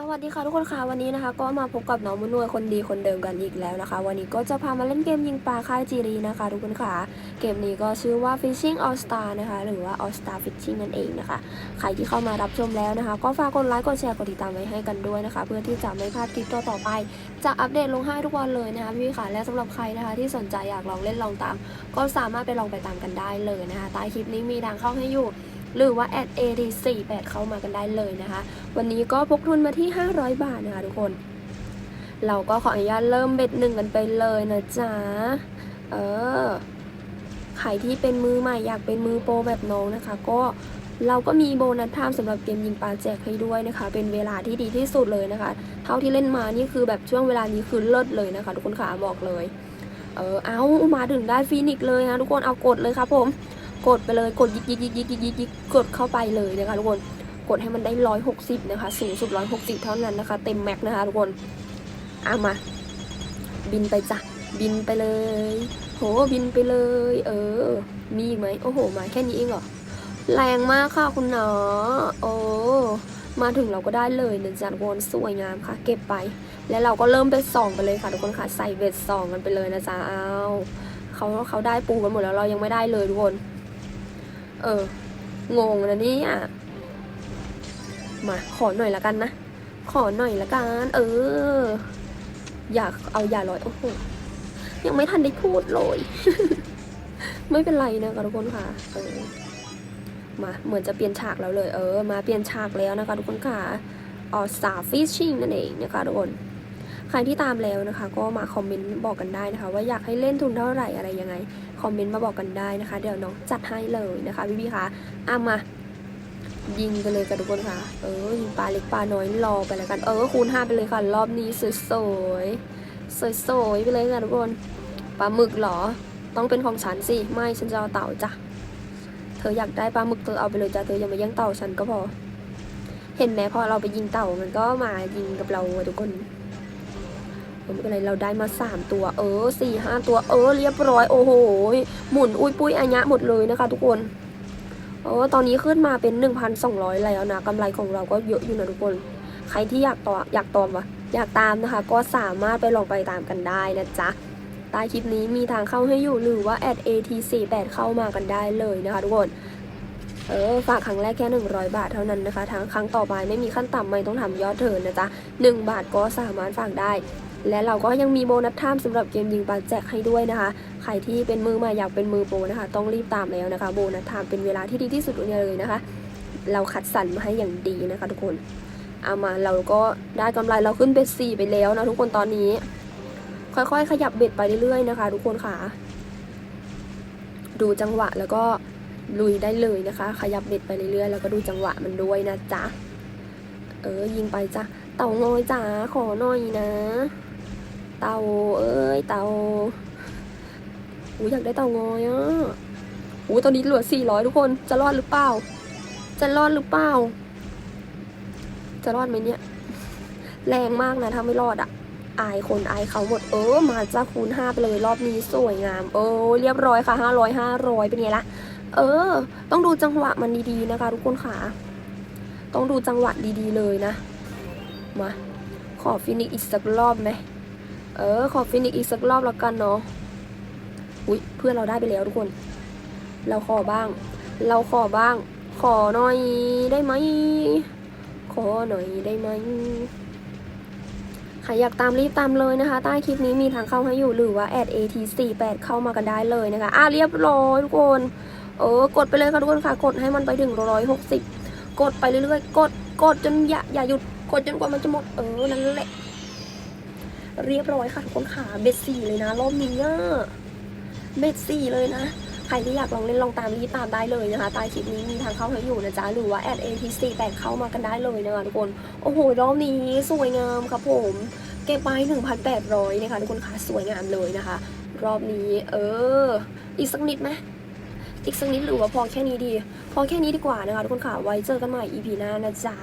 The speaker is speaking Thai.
สวัสดีค่ะทุกคนค่ะวันนี้นะคะ ก็มาพบกับน้องมุนวยคนดีคนเดิมกันอีกแล้วนะคะ วันนี้ก็จะพามาเล่นเกมยิงปลาค่ายจีรีนะคะ ทุกคนค่ะ เกมนี้ก็ชื่อว่า Fishing All Star นะคะ หรือว่า All Star Fishing นั่นเองนะคะ ใครที่เข้ามารับชมแล้วนะคะ ก็ฝากกดไลค์กดแชร์กดติดตามไว้ให้กันด้วยนะคะ เพื่อที่จะไม่พลาดคลิปต่อๆไป จะอัปเดตลงให้ทุกวันเลยนะคะพี่ค่ะและสำหรับใครนะคะ ที่สนใจอยากลองเล่นลองตาม ก็สามารถไปลองไปตามกันได้เลยนะคะใต้คลิปนี้มีทางเข้าให้อยู่ หรือว่า at ad 4 8 เข้ามากันได้เลยนะคะ วันนี้ก็พกทุนมาที่ 500 บาทนะคะทุกคน เราก็ขออนุญาตเริ่มเบ็ดหนึ่งกันไปเลยนะจ๊ะ เออ ใครที่เป็นมือใหม่อยากเป็นมือโปรแบบน้องนะคะ ก็เราก็มีโบนัสไทม์สำหรับเกมยิงปลาแจกให้ด้วยนะคะ เป็นเวลาที่ดีที่สุดเลยนะคะ เท่าที่เล่นมานี่คือแบบช่วงเวลานี้คือเลิศเลยนะคะ ทุกคนขาบอกเลย เออเอามาถึงได้ฟีนิกเลยนะทุกคนเอากดเลยครับผม กดไปเลยกดยิกยิกยิกยิกยิกยิกกดเข้าไปเลยนะคะทุกคนกดให้มันได้ร้อยหกสิบนะคะสูงสุดร้อยหกสิบเท่านั้นนะคะ เต็มแม็กซ์นะคะทุกคนเอามา บินไปจ้ะบินไปเลย โหบินไปเลย เออ มีอีกไหมโอ้โห มาแค่นี้เองเหรอแรงมากค่ะคุณหนอโอ้มาถึงเราก็ได้เลยเนะจ๊ะทุกคนสวยงามค่ะ เก็บไป แล้วเราก็เริ่มไปส่องกันเลยค่ะทุกคนค่ะใส่เบ็ดส่องกันไปเลยนะจ๊ะเอาเขาเขาได้ปูกันหมดแล้วเรายังไม่ได้เลยทุกคน เออ งงนะเนี่ย มา ขอหน่อยละกันนะ ขอหน่อยละกัน เออ อยากเอาอยาลอย โอ้โห ยังไม่ทันได้พูดเลย ไม่เป็นไรนะคะทุกคนค่ะ เออ มา เหมือนจะเปลี่ยนฉากแล้วเลย เออ มาเปลี่ยนฉากแล้วนะคะทุกคนค่ะออสตาฟิชชิ่งนั่นเองนะคะทุกคน ใครที่ตามแล้วนะคะ ก็มาคอมเมนต์บอกกันได้นะคะ ว่าอยากให้เล่นทุนเท่าไหร่อะไรยังไงคอมเมนต์มาบอกกันได้นะคะ เดี๋ยวน้องจัดให้เลยนะคะพี่พี่คะอะมายิงกันเลยกันทุกคนค่ะ เออยิงปลาเล็กปลาน้อยรอไปแล้วกัน เออคูณห้าไปเลยค่ะ รอบนี้สวยสวยสวยสวยไปเลยค่ะทุกคนปลาหมึกหรอ ต้องเป็นของฉันสิ ไม่ฉันจะเอาเต่าจ้ะ เธออยากได้ปลาหมึกเธอเอาไปเลยจ้ะ เธออย่ามาแย่งเต่าฉันก็พอ เห็นไหมพอเราไปยิงเต่ามันก็มายิงกับเราอะทุกคน ไม่เป็นไรเราได้มาสามตัว เออสี่ห้าตัวเออเรียบร้อยโอ้โหหมุนอุ้ยปุ้ยอัญะหมดเลยนะคะ ทุกคนเออตอนนี้ขึ้นมาเป็น 1,200 แล้วนะกำไรของเราก็เยอะอยู่นะทุกคน ใครที่อยากต่ออยากตอมวะอยากตามนะคะ ก็สามารถไปลองไปตามกันได้นะจ๊ะใต้คลิปนี้มีทางเข้าให้อยู่หรือว่า @at48 เข้ามากันได้เลยนะคะทุกคนเออฝากครั้งแรกแค่ 100 บาทเท่านั้นนะคะทางครั้งต่อไปไม่มีขั้นต่ำไม่ต้องทำยอดเถินนะจ๊ะ1บาทก็สามารถฝากได้ และเราก็ยังมีโบนัสไทม์สำหรับเกมยิงปาแจกให้ด้วยนะคะ ใครที่เป็นมือใหม่อยากเป็นมือโปรนะคะ ต้องรีบตามแล้วนะคะ โบนัสไทม์เป็นเวลาที่ดีที่สุดเลยนะคะ เราคัดสรรมาให้อย่างดีนะคะ ทุกคนเอามาเราก็ได้กำไรเราขึ้นเบ็ดสี่ไปแล้วนะทุกคนตอนนี้ ค่อยๆ ขยับเบ็ดไปเรื่อยๆนะคะ ทุกคนค่ะ ดูจังหวะแล้วก็ลุยได้เลยนะคะ ขยับเบ็ดไปเรื่อยๆแล้วก็ดูจังหวะมันด้วยนะจ๊ะเออยิงไปจ้ะเต่างอยจ๋าขอหน่อยนะ เต่าเอ้ยเต่าอูอยากได้เต่างอยอะอูตอนนี้เหลือสี่ร้อยทุกคน จะรอดหรือเปล่า จะรอดหรือเปล่า จะรอดไหมเนี่ย แรงมากนะถ้าไม่รอดอะ อายคนอายเขาหมด เออ มาจ้าคูณห้าไปเลยรอบนี้สวยงาม เออ เรียบร้อยค่ะห้าร้อยห้าร้อยเป็นไงละ เออ ต้องดูจังหวะมันดีๆนะคะ ทุกคนค่ะ ต้องดูจังหวะดีๆเลยนะ มา ขอฟินิกอีกสักรอบไหม เออ ขอฟินิกอีกสักรอบแล้วกันเนาะ อุ้ยเพื่อนเราได้ไปแล้วทุกคน เราขอบ้าง เราขอบ้าง ขอหน่อยได้ไหม ขอหน่อยได้ไหมใครอยากตามรีบตามเลยนะคะ ใต้คลิปนี้มีทางเข้าให้อยู่หรือว่า @at48 เข้ามากันได้เลยนะคะ อะเรียบร้อยทุกคน เออ กดไปเลยค่ะทุกคนค่ะ กดให้มันไปถึงร้อยหกสิบกดไปเรื่อยๆ กด กดจนอย่าอย่าหยุด กดจนกว่ามันจะหมด เออ นั่นแหละ เรียบร้อยค่ะทุกคนค่ะเบ็ดสี่เลยนะรอบนี้อะเบ็ดสี่เลยนะใครที่อยากลองเล่นลองตามรีตามได้เลยนะคะใต้คลิปนี้มีทางเข้าให้อยู่นะจ๊ะหรือว่า @atc 8เข้ามากันได้เลยนะคะทุกคนโอ้โหรอบนี้สวยงามครับผมเก็บไป1,800นะคะทุกคนค่ะสวยงามเลยนะคะ รอบนี้ เออ อีกสักนิดไหมอีกสักนิดหรือว่าพอแค่นี้ดี พอแค่นี้ดีกว่านะคะทุกคนค่ะไว้เจอกันใหม่ EP หน้านะจ๊ะ